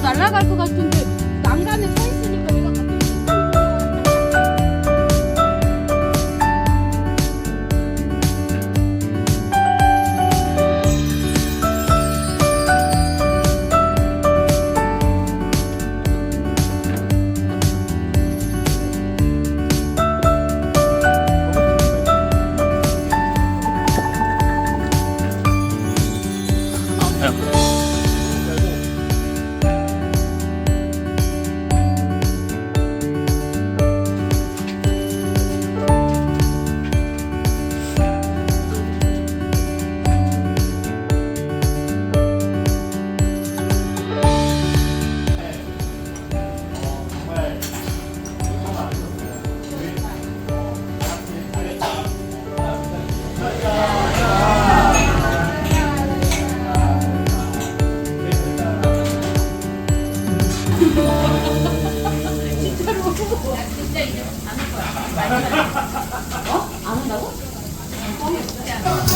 날아갈 것 같은데. 된다고?